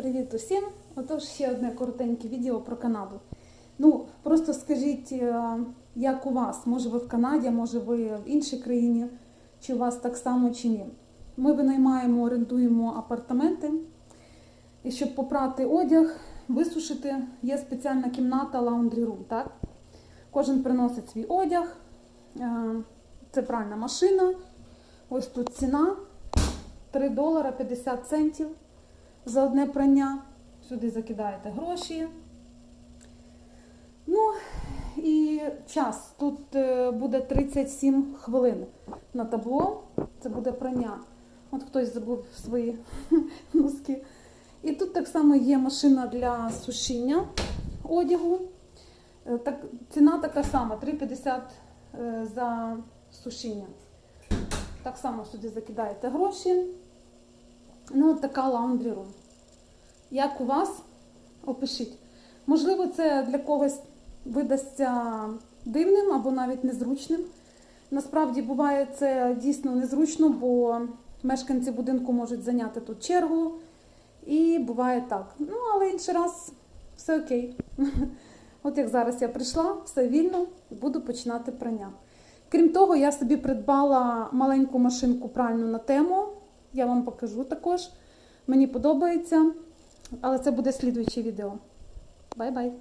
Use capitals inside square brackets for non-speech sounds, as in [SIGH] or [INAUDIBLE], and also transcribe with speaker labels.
Speaker 1: Привіт усім! Отож, ще одне коротеньке відео про Канаду. Ну, просто скажіть, е, як у вас? Може ви в Канаді, може ви в іншій країні, чи у вас так само, чи ні. Ми винаймаємо, орендуємо апартаменти. І щоб попрати одяг, висушити, є спеціальна кімната Laundry Room, так? Кожен приносить свій одяг. Е, Це пральна машина. Ось тут ціна 3 долара 50 центів за одне прання. Сюди закидаєте гроші. Ну і час. Тут е, буде 37 хвилин на табло. Це буде прання. От хтось забув свої [LAUGHS] носки. І тут так само є машина для сушіння одягу. Е, Так, ціна така сама 3,50 е, за сушіння. Так само сюди закидаєте гроші. Ну, от така room. Як у вас? Опишіть. Можливо, це для когось видасться дивним або навіть незручним. Насправді буває це дійсно незручно, бо мешканці будинку можуть зайняти тут чергу. І буває так. Ну, але інший раз все окей. [LAUGHS] От як зараз я прийшла, все вільно, буду починати прання. Крім того, я собі придбала маленьку машинку пральну на тему. Я вам покажу також. Мені подобається, але це буде слідуюче відео. Бай-бай!